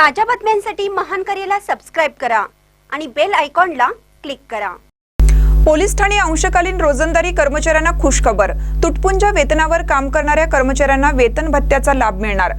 ताज्या बातम्यांसाठी महान करेला सबस्क्राईब करा आणि बेल आयकॉनला क्लिक करा. पोलीस ठाणे अंशकालीन रोजंदारी कर्मचाऱ्यांना खुशखबर. तुटपुंजा वेतनावर काम करणाऱ्या कर्मचाऱ्यांना वेतन भत्त्याचा लाभ मिळणार.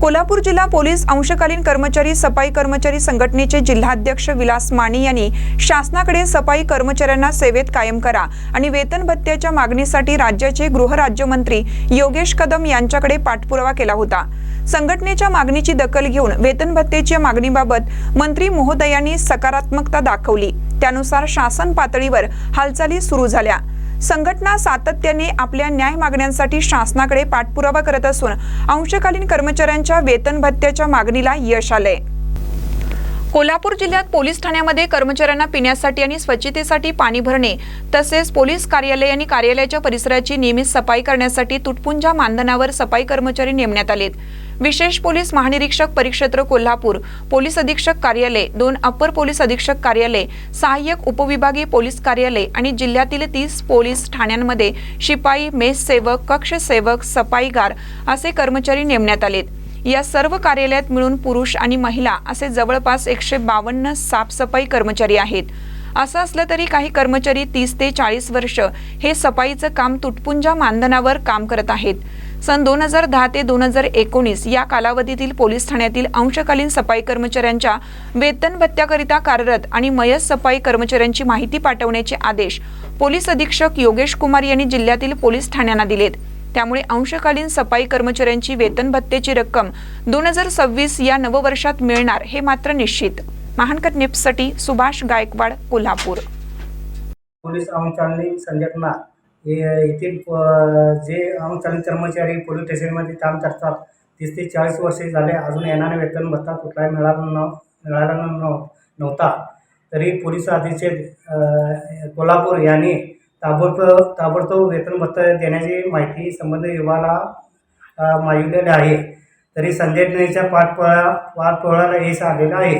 कोल्हापूर जिल्हा पोलीस अंशकालीन कर्मचारी सफाई कर्मचारी संघटनेचे जिल्हाध्यक्ष विलास माने यांनी शासनाकडे सफाई कर्मचाऱ्यांना सेवेत कायम करा आणि वेतन भत्त्याच्या मागणीसाठी राज्याचे गृहराज्यमंत्री योगेश कदम यांच्याकडे पाठपुरावा केला होता. संघटनेच्या मागणीची दखल घेऊन वेतन भत्त्याच्या मागणीबाबत मंत्री महोदयांनी सकारात्मकता दाखवली. त्यानुसार शासन पातळीवर हालचाली सुरू झाल्या. संघटना सातत्याने आपल्या न्याय मागण्यांसाठी शासनाकडे पाठपुरावा करत असून अंशकालीन कर्मचाऱ्यांच्या वेतन भत्त्याच्या मागणीला यश आलंय. कोल्हापूर जिल्ह्यात पोलीस ठाण्यामध्ये कर्मचाऱ्यांना पिण्यासाठी आणि स्वच्छतेसाठी पाणी भरणे तसेच पोलीस कार्यालय आणि कार्यालयाच्या परिसराची नियमित सफाई करण्यासाठी तुटपुंजा मानधनावर सफाई कर्मचारी नेमण्यात आलेत. विशेष पोलीस महानिरीक्षक परिक्षेत्र कोल्हापूर पोलीस अधीक्षक कार्यालय दोन अप्पर पोलीस अधीक्षक कार्यालय सहाय्यक उपविभागीय पोलीस कार्यालय आणि जिल्ह्यातील तीस पोलीस ठाण्यांमध्ये शिपाई मेस सेवक कक्ष सेवक सफाईगार असे कर्मचारी नेमण्यात आलेत. या सर्व कार्यालयात मिळून पुरुष आणि महिला असे जवळपास एकशे बावन्न साफसफाई कर्मचारी आहेत. असं असलं तरी काही कर्मचारी तीस ते चाळीस वर्ष हे सफाईचं काम तुटपुंजा मानधनावर काम करत आहेत. सन दोन हजार दहा ते दोन हजार एकोणीस या कालावधीतील पोलीस ठाण्यातील अंशकालीन सफाई कर्मचाऱ्यांच्या वेतन भत्त्याकरिता कार्यरत आणि मयस सफाई कर्मचाऱ्यांची माहिती पाठवण्याचे आदेश पोलीस अधीक्षक योगेश कुमार यांनी जिल्ह्यातील पोलीस ठाण्यांना दिलेत. त्यामुळे अंशकालीन सफाई कर्मचाऱ्यांची वेतन भत्तेची रक्कम दोन हजार सव्वीस या नववर्षात मिळणार हे मात्र निश्चित. महानकर निप्ससाठी सुभाष गायकवाड कोल्हापूर. पोलीस संघटना हे येथील प- जे अंगचालनी कर्मचारी पोलीस स्टेशनमध्ये काम करतात तीस ते चाळीस वर्षे झाले अजून येणारे वेतन भत्ता कुठलाही मिळाला न मिळाला न नव्हता. तरी पोलीस अधीक्षक कोल्हापूर यांनी ताबडतोब ताबडतोब वेतन भत्ता देण्याची माहिती संबंधित विभागाला मागितलेली आहे. तरी संघटनेच्या पाठपुळा पाठपोळ्याला यश आलेलं आहे.